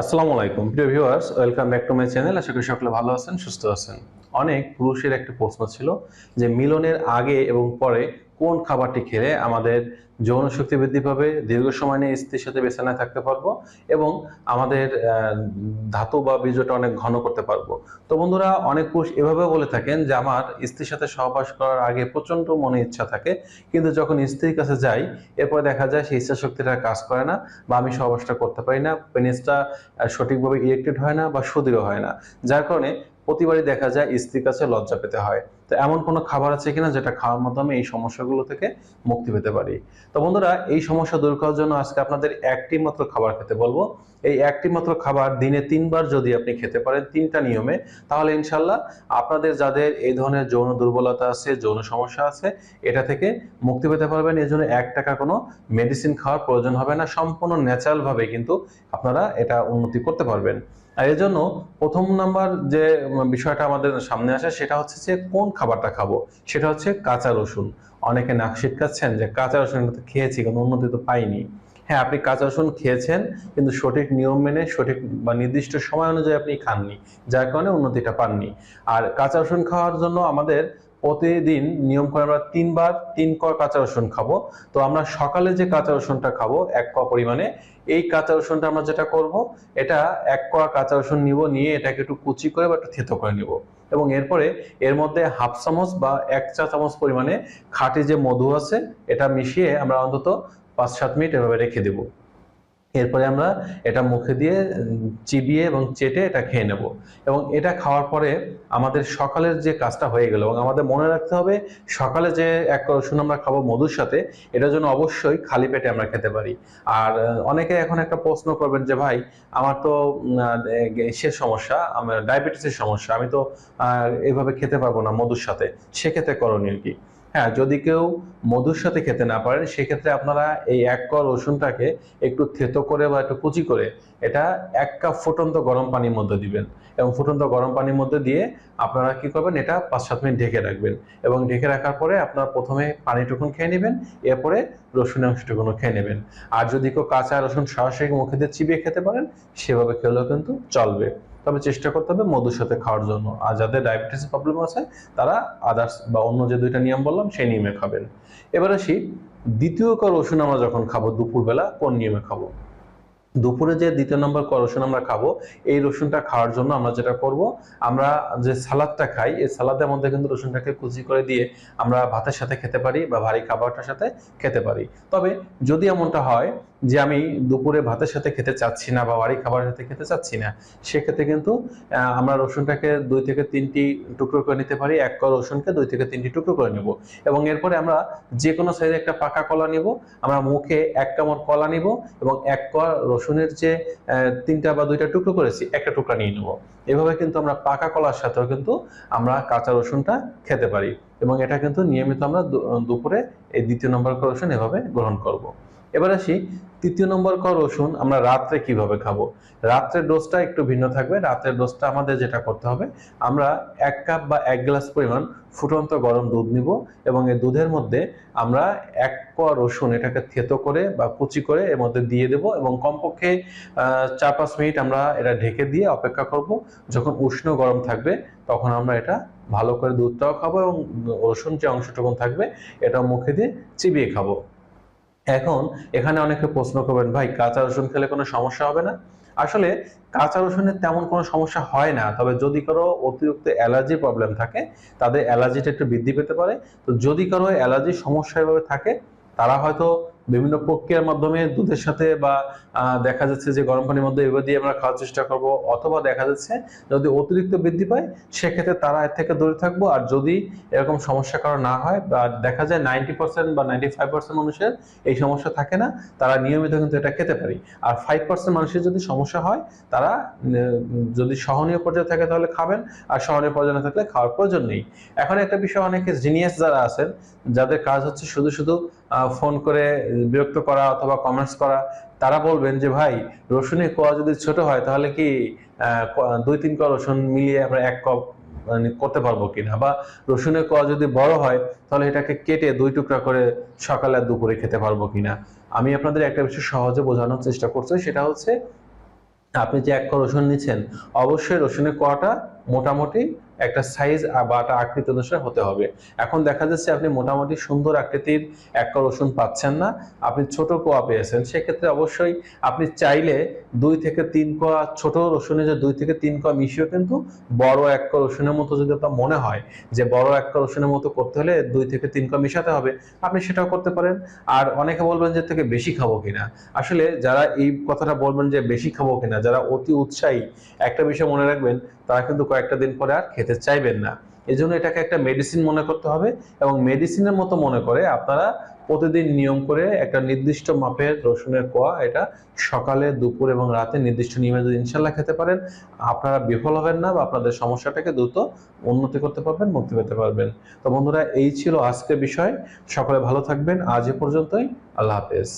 আসসালামু আলাইকুম। প্রিয় viewers welcome back to my channel আশা করি সকলে ভালো আছেন, সুস্থ আছেন। অনেক পুরুষের একটা প্রশ্ন ছিল যে মিলনের আগে এবং পরে কোন খাবারটি খেলে আমাদের যৌন শক্তি বৃদ্ধি পাবে, দীর্ঘ সময় নিয়ে স্ত্রীর সাথে বেছানায় থাকতে পারব এবং আমাদের ধাতু বা বীর্যটা অনেক ঘন করতে পারব। তো বন্ধুরা, অনেক পুরুষ এভাবে বলে থাকেন যে আমার স্ত্রীর সাথে সহবাস করার আগে প্রচণ্ড মনে ইচ্ছা থাকে, কিন্তু যখন স্ত্রীর কাছে যাই, এরপর দেখা যায় সেই ইচ্ছা শক্তিটা কাজ করে না বা আমি সহবাসটা করতে পারি না, পেনিসটা সঠিকভাবে ইরেক্টেড হয় না বা সুদৃঢ় হয় না। যার কারণে প্রতিবারই দেখা যায় স্ত্রীর কাছে লজ্জা পেতে হয়। তো এমন কোনো খাবার আছে কিনা যেটা খাওয়ার মাধ্যমে এই সমস্যাগুলো থেকে মুক্তি পেতে পারি? তো বন্ধুরা, এই সমস্যা দূর করার জন্য আজকে আপনাদের একটি মাত্র খাবার খেতে বলব। এই একটি মাত্র খাবার দিনে তিনবার যদি আপনি খেতে পারেন তিনটা নিয়মে, তাহলে ইনশাল্লাহ আপনাদের যাদের এই ধরনের যৌন দুর্বলতা আছে, যৌন সমস্যা আছে, এটা থেকে মুক্তি পেতে পারবেন। এই জন্য এক টাকা কোনো মেডিসিন খাওয়ার প্রয়োজন হবে না। সম্পূর্ণ ন্যাচারাল ভাবে কিন্তু আপনারা এটা উন্নতি করতে পারবেন। আর এর জন্য প্রথম নাম্বার যে বিষয়টা আমাদের সামনে আসে সেটা হচ্ছে যে কোন খাবারটা খাব? সেটা হচ্ছে কাঁচা রসুন। অনেকে নাক শিটকাচ্ছেন যে কাঁচা রসুন তো খেয়েছি, কোনো উন্নতি তো পাইনি। হ্যাঁ আপনি কাঁচা রসুন খেয়েছেন, কিন্তু সঠিক নিয়ম মেনে, সঠিক বা নির্দিষ্ট সময় অনুযায়ী আপনি খাননি, যার কারণে উন্নতিটা পাননি। আর কাঁচা রসুন খাওয়ার জন্য আমাদের প্রতিদিন নিয়ম করে আমরা তিনবার তিন কর কাঁচা রসুন খাব। তো আমরা সকালে যে কাঁচা রসুনটা খাব, এক ক পরিমাণে, এই কাঁচা রসুনটা আমরা যেটা করব, এটা এক কোয়া কাঁচা রসুন নিব, নিয়ে এটাকে একটু কুচি করে বা একটু থেতো করে নিব। এবং এরপরে এর মধ্যে হাফ চামচ বা এক চা চামচ পরিমাণে খাঁটি যে মধু আছে, এটা মিশিয়ে আমরা অন্তত পাঁচ সাত মিনিট এভাবে রেখে দেবো। এরপরে আমরা এটা মুখে দিয়ে চিবিয়ে এবং চেটে এটা খেয়ে নেব। এবং এটা খাওয়ার পরে আমাদের সকালের যে কাজটা হয়ে গেল এবং আমাদের মনে রাখতে হবে সকালে যে এক রসুন আমরা খাব মধুর সাথে, এটার জন্য অবশ্যই খালি পেটে আমরা খেতে পারি। আর অনেকে এখন একটা প্রশ্ন করবেন যে, ভাই, আমার তো সে সমস্যা, আমার ডায়াবেটিসের সমস্যা, আমি তো এভাবে খেতে পারব না মধুর সাথে, সেক্ষেত্রে করণীয় কি? হ্যাঁ যদি কেউ মধুর সাথে খেতে না পারেন সেক্ষেত্রে আপনারা এই এক কর রসুনটাকে একটু থেতো করে বা একটু কুচি করে এটা এক কাপ ফুটন্ত গরম পানির মধ্যে দিবেন। এবং ফুটন্ত গরম পানির মধ্যে দিয়ে আপনারা কি করবেন, এটা পাঁচ সাত মিনিট ঢেকে রাখবেন। এবং ঢেকে রাখার পরে আপনারা প্রথমে পানিটুকুন খেয়ে নেবেন, এরপরে রসুনের অংশটুকুনও খেয়ে নেবেন। আর যদি কেউ কাঁচা রসুন সরাসরি মুখে দিয়ে চিবিয়ে খেতে পারেন, সেভাবে খেলেও কিন্তু চলবে। তবে চেষ্টা করতে হবে মধুর সাথে খাওয়ার জন্য। আর যাদের ডায়াবেটিস প্রবলেম আছে, তারা আদার্স বা অন্য যে দুইটা নিয়ম বললাম, সেই নিয়মে খাবেন। এবার আসি, দ্বিতীয় কর রসুন আমরা যখন খাব দুপুরবেলা, কোন নিয়মে খাব? দুপুরে যে দ্বিতীয় নম্বর রসুন আমরা খাব, এই রসুনটা খাওয়ার জন্য আমরা যেটা করব, আমরা যে সালাদটা খাই, এই সালাদের মধ্যে কিন্তু রসুনটাকে কুচি করে দিয়ে আমরা ভাতের সাথে খেতে পারি বা ভারী খাবারটার সাথে খেতে পারি। তবে যদি এমনটা হয় যে আমি দুপুরে ভাতের সাথে খেতে চাচ্ছি না বা ভারী খাবারের সাথে খেতে চাচ্ছি না, সেক্ষেত্রে কিন্তু আমরা রসুনটাকে দুই থেকে তিনটি টুকরো করে নিতে পারি, এক কর রসুনকে দুই থেকে তিনটি টুকরো করে নেব এবং এরপরে আমরা যে কোনো সাইজে একটা পাকা কলা নিব, আমরা মুখে এক কামড় কলা নিব এবং এক কর রসুনের যে তিনটা বা দুইটা টুকরো করেছি, একটা টুকরা নিয়ে নেব এভাবে কিন্তু আমরা পাকা কলার সাথেও কিন্তু আমরা কাঁচা রসুনটা খেতে পারি এবং এটা কিন্তু নিয়মিত আমরা দুপুরে এই দ্বিতীয় নম্বর রসুন এভাবে গ্রহণ করব। এবার আসি তৃতীয় নম্বর কর রসুন আমরা রাত্রে কীভাবে খাব? রাত্রের ডোজটা একটু ভিন্ন থাকবে। রাত্রের ডোজটা আমাদের যেটা করতে হবে, আমরা এক কাপ বা এক গ্লাস পরিমাণ ফুটন্ত গরম দুধ নিব এবং এই দুধের মধ্যে আমরা এক কোয়া রসুন এটাকে থেতো করে বা কুচি করে এর মধ্যে দিয়ে দেব এবং কমপক্ষে চার পাঁচ মিনিট আমরা এটা ঢেকে দিয়ে অপেক্ষা করব। যখন উষ্ণ গরম থাকবে, তখন আমরা এটা ভালো করে দুধটাও খাব এবং রসুন যে অংশটুকু থাকবে এটা মুখে দিয়ে চিবিয়ে খাব। এখন এখানে অনেকে প্রশ্ন করবেন, ভাই, কাঁচা রসুন খেলে কোনো সমস্যা হবে না? আসলে কাঁচা রসুনের তেমন কোনো সমস্যা হয় না, তবে যদি কারও অতিরিক্ত অ্যালার্জি প্রবলেম থাকে, তাদের অ্যালার্জিটা একটু বৃদ্ধি পেতে পারে। তো যদি কারও অ্যালার্জির সমস্যা এভাবে থাকে, তারা হয়তো বিভিন্ন প্রক্রিয়ার মাধ্যমে দুধের সাথে বা দেখা যাচ্ছে যে গরম পানির মধ্যে এবার দিয়ে আমরা খাওয়ার চেষ্টা করব, অথবা দেখা যাচ্ছে যদি অতিরিক্ত বৃদ্ধি পায়, সেক্ষেত্রে তারা এর থেকে দূরে থাকব। আর যদি এরকম সমস্যা কারও না হয়, বা দেখা যায় নাইনটি পার্সেন্ট বা নাইনটি ফাইভ পার্সেন্ট মানুষের এই সমস্যা থাকে না, তারা নিয়মিত কিন্তু এটা খেতে পারি। আর ফাইভ পার্সেন্ট মানুষের যদি সমস্যা হয়, তারা যদি সহনীয় পর্যায়ে থাকে তাহলে খাবেন, আর সহনীয় পর্যায়ে না থাকলে খাওয়ার প্রয়োজন নেই। এখন একটা বিষয়, অনেকে জিনিয়াস যারা আছেন, যাদের কাজ হচ্ছে শুধু শুধু ফোন করে বিরক্ত করা অথবা কমেন্টস করা, তারা বলবেন যে, ভাই, রসুনের কোয়া যদি ছোট হয়, তাহলে কি দুই তিন কোয়া রসুন মিলিয়ে আমরা এক কাপ মানে করতে পারব কিনা? বা রসুনের কোয়া যদি বড় হয়, তাহলে এটাকে কেটে দুই টুকরা করে সকালে আর দুপুরে খেতে পারব কিনা? আমি আপনাদের একটা বিষয় সহজে বোঝানোর চেষ্টা করছি, সেটা হচ্ছে, আপনি যে এক কোয়া রসুন নিচ্ছেন, অবশ্যই রসুনের কোয়াটা মোটামুটি একটা সাইজ বা একটা আকৃতি অনুসারে হতে হবে। এখন দেখা যাচ্ছে আপনি মোটামুটি সুন্দর আকৃতির এক কোয়া রসুন পাচ্ছেন না। আপনি ছোট কোয়া পেয়েছেন। সেক্ষেত্রে অবশ্যই আপনি চাইলে দুই থেকে তিন কোয়া, ছোট রসুনে যে দুই থেকে তিন কোয়া মিশিয়ে কিন্তু বড় এক কোয়া রসুনের মতো যদি আপনার মনে হয় যে বড় এক কোয়া রসুনের মতো করতে হলে দুই থেকে তিন কোয়া মিশাতে হবে, আপনি সেটাও করতে পারেন। আর অনেকে বলবেন যে থেকে বেশি খাব কিনা। আসলে যারা এই কথাটা বলবেন যে বেশি খাব কিনা, যারা অতি উৎসাহী, একটা বিষয় মনে রাখবেন তারা কিন্তু কয়েকটা দিন পরে আর খেতে চাইবেন না। এই জন্য এটাকে একটা মেডিসিন মনে করতে হবে এবং মেডিসিনের মতো মনে করে আপনারা প্রতিদিন নিয়ম করে একটা নির্দিষ্ট মাপের রসুনের কোয়া এটা সকালে, দুপুর এবং রাতে নির্দিষ্ট নিয়মে যদি ইনশাল্লাহ খেতে পারেন, আপনারা বিফল হবেন না বা আপনাদের সমস্যাটাকে দ্রুত উন্নতি করতে পারবেন, মুক্তি পেতে পারবেন। তো বন্ধুরা, এই ছিল আজকের বিষয়। সকলে ভালো থাকবেন। আজ এ পর্যন্তই। আল্লাহ হাফেজ।